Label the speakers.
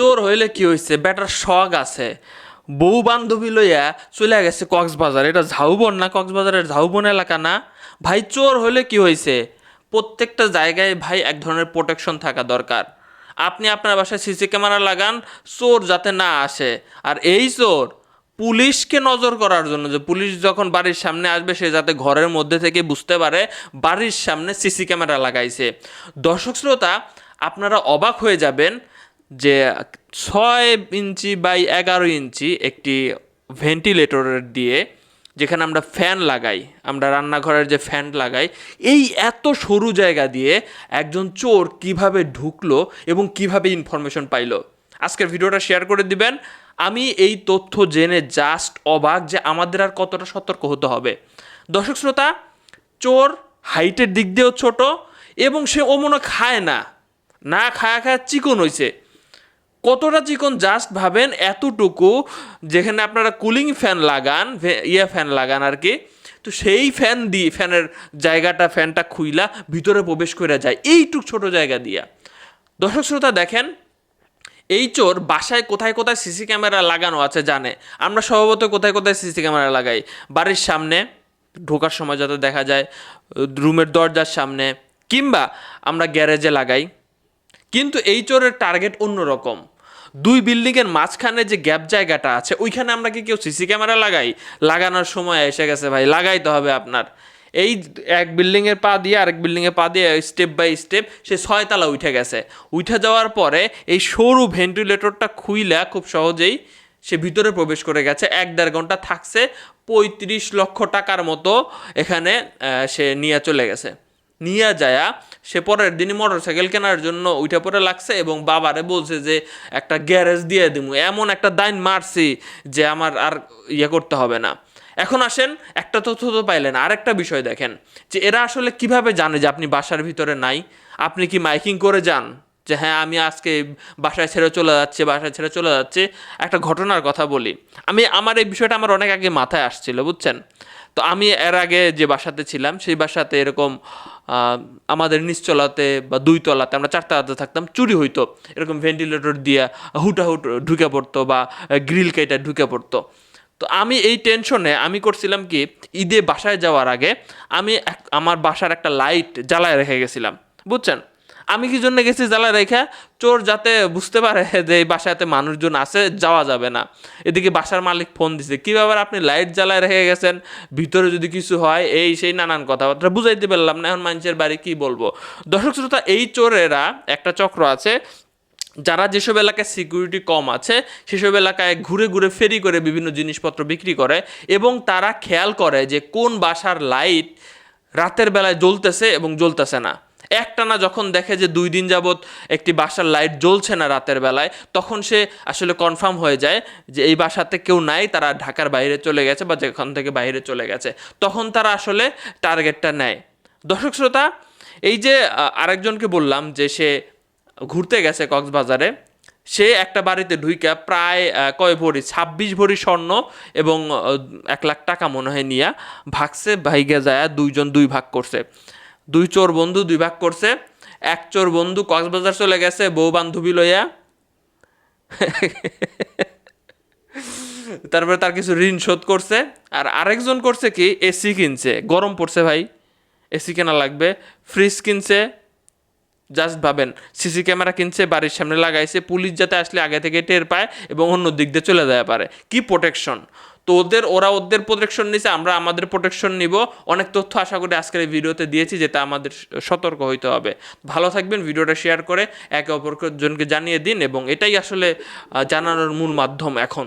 Speaker 1: চোর হইলে কি হয়েছে বেটার শখ আছে। বউ বান্ধবী লইয়া চলে গেছে কক্সবাজার। এটা ঝাউবন না? কক্সবাজারের ঝাউবন এলাকা না? ভাই, চোর হইলে কি হয়েছে প্রত্যেকটা জায়গায় ভাই এক ধরনের প্রোটেকশন থাকা দরকার। আপনি আপনার বাসায় সিসি ক্যামেরা লাগান, চোর যাতে না আসে। আর এই চোর পুলিশকে নজর করার জন্য যে পুলিশ যখন বাড়ির সামনে আসবে, সে যাতে ঘরের মধ্যে থেকে বুঝতে পারে বাড়ির সামনে সিসি ক্যামেরা লাগাইছে। দর্শক শ্রোতা, আপনারা অবাক হয়ে যাবেন যে ছয় ইঞ্চি বাই এগারো ইঞ্চি একটি ভেন্টিলেটরের দিয়ে যেখানে আমরা ফ্যান লাগাই, আমরা রান্নাঘরের যে ফ্যান লাগাই, এই এত সরু জায়গা দিয়ে একজন চোর কীভাবে ঢুকলো এবং কীভাবে ইনফরমেশন পাইলো? আজকের ভিডিওটা শেয়ার করে দিবেন। আমি এই তথ্য জেনে জাস্ট অবাক যে আমাদের আর কতটা সতর্ক হতে হবে। দর্শক শ্রোতা, চোর হাইটের দিক দিয়েও ছোট এবং সে অমনো খায় না। না খায়া খায়া চিকন হইছে। কতটা চিকন? জাস্ট ভাবেন এতটুকু, যেখানে আপনারা কুলিং ফ্যান লাগান ইয়ে ফ্যান লাগান আর কি, তো সেই ফ্যান দিয়ে, ফ্যানের জায়গাটা, ফ্যানটা খুইলা ভিতরে প্রবেশ করে যায়, এইটুক ছোট জায়গা দিয়া। দর্শক শ্রোতা দেখেন, এই চোর বাসায় কোথায় কোথায় সিসি ক্যামেরা লাগানো আছে জানে। আমরা স্বভাবত কোথায় কোথায় সিসি ক্যামেরা লাগাই, বাড়ির সামনে, ঢোকার সময় যাতে দেখা যায়, রুমের দরজার সামনে, কিংবা আমরা গ্যারেজে লাগাই। কিন্তু এই চোরের টার্গেট অন্যরকম। দুই বিল্ডিংয়ের মাঝখানে যে গ্যাপ জায়গাটা আছে, ওইখানে আমরা কি কেউ সিসি ক্যামেরা লাগাই? লাগানোর সময় এসে গেছে ভাই, লাগাইতে হবে আপনার। এই এক বিল্ডিংয়ের পা দিয়ে আরেক বিল্ডিংয়ে পা দিয়ে স্টেপ বাই স্টেপ সে ছয়তলা উঠে গেছে। উঠে যাওয়ার পরে এই সরু ভেন্টিলেটরটা খুইলা খুব সহজেই সে ভিতরে প্রবেশ করে গেছে। এক দেড় ঘণ্টা থাকছে, পঁয়ত্রিশ লক্ষ টাকার মতো এখানে সে নিয়ে চলে গেছে। নিয়ে যায়া, সে পরের দিনই মোটর সাইকেল কেনার জন্য উঠে পরে লাগছে এবং বাবারে বলছে যে, একটা গ্যারেজ দিয়ে দিমু। এমন একটা দাইন মারছি যে আমার আর ইয়ে করতে হবে না। এখন আসেন, একটা তথ্য তো পাইলেন। আরেকটা বিষয় দেখেন, যে এরা আসলে কীভাবে জানে যে আপনি বাসার ভিতরে নাই? আপনি কি মাইকিং করে যান? যে হ্যাঁ আমি আজকে বাসায় ছেড়ে চলে যাচ্ছে, বাসায় ছেড়ে চলে যাচ্ছে। একটা ঘটনার কথা বলি। আমি, আমার এই বিষয়টা আমার অনেক আগে মাথায় আসছিল, বুঝছেন? তো আমি এর আগে যে বাসাতে ছিলাম, সেই বাসাতে এরকম আমাদের নিচতলাতে বা দুই তলাতে আমরা চারতলাতে থাকতাম, চুরি হইতো। এরকম ভেন্টিলেটর দিয়ে হুটাহুট ঢুকে পড়তো বা গ্রিল কেটে ঢুকে পড়তো। তো আমি এই টেনশনে আমি করছিলাম কি, ঈদে বাসায় যাওয়ার আগে আমি আমার বাসার একটা লাইট জ্বালায় রেখে গেছিলাম। বুঝছেন? আমি কি জন্য গেছি জ্বালা রেখা? চোর যাতে বুঝতে পারে যে এই বাসাতে মানুষজন আছে, যাওয়া যাবে না। এদিকে বাসার মালিক ফোন দিছে, কী ব্যাপার আপনি লাইট জ্বালায় রেখে গেছেন? ভিতরে যদি কিছু হয়, এই সেই নানান কথাবার্তা বুঝাইতে পারলাম না, এখন মানুষের বাড়ি কি বলব? দর্শক শ্রোতা, এই চোরেরা একটা চক্র আছে, যারা যেসব এলাকায় সিকিউরিটি কম আছে, সেসব এলাকায় ঘুরে ঘুরে ফেরি করে বিভিন্ন জিনিসপত্র বিক্রি করে এবং তারা খেয়াল করে যে কোন বাসার লাইট রাতের বেলায় জ্বলতেছে এবং জ্বলতেছে না। একটানা যখন দেখে যে দুই দিন যাবৎ একটি বাসার লাইট জ্বলছে না রাতের বেলায়, তখন সে আসলে কনফার্ম হয়ে যায় যে এই বাসাতে কেউ নাই, তারা ঢাকার বাইরে চলে গেছে বা যেখান থেকে বাইরে চলে গেছে। তখন তারা আসলে টার্গেটটা নেয়। দর্শক শ্রোতা, এই যে আরেকজনকে বললাম যে সে ঘুরতে গেছে কক্সবাজারে, সে একটা বাড়িতে ঢুইকা প্রায় কয় ভরি? ছাব্বিশ ভরি স্বর্ণ এবং এক লাখ টাকা মনে হয় নিয়া ভাগছে, ভাইগে যায়, দুইজন দুই ভাগ করছে। দুই চোর বন্ধু দুই ভাগ করছে। এক চোর বন্ধু কক্সবাজার চলে গেছে, বউ বান্ধবী লইয়া। তারপরে তার কিছু ঋণ শোধ করছে। আর আরেকজন করছে কি, এসি কিনছে। গরম পড়ছে ভাই। এসি কেনা লাগবে। ফ্রিজ কিনছে। জাস্ট ভাবেন, সিসি ক্যামেরা কিনছে, বাড়ির সামনে লাগাইছে। পুলিশ যাতে আসলে আগে থেকে টের পায় এবং অন্য দিক দিয়ে চলে যেতে পারে। কি প্রোটেকশন তো ওদের, ওরা ওদের প্রোটেকশন নিছে, আমরা আমাদের প্রোটেকশন নিব। অনেক তথ্য আশা করি আজকের এই ভিডিওতে দিয়েছি, যেটা আমাদের সতর্ক হইতে হবে। ভালো থাকবেন, ভিডিওটা শেয়ার করে একে অপরকে জনকে জানিয়ে দিন, এবং এটাই আসলে জানানোর মূল মাধ্যম এখন।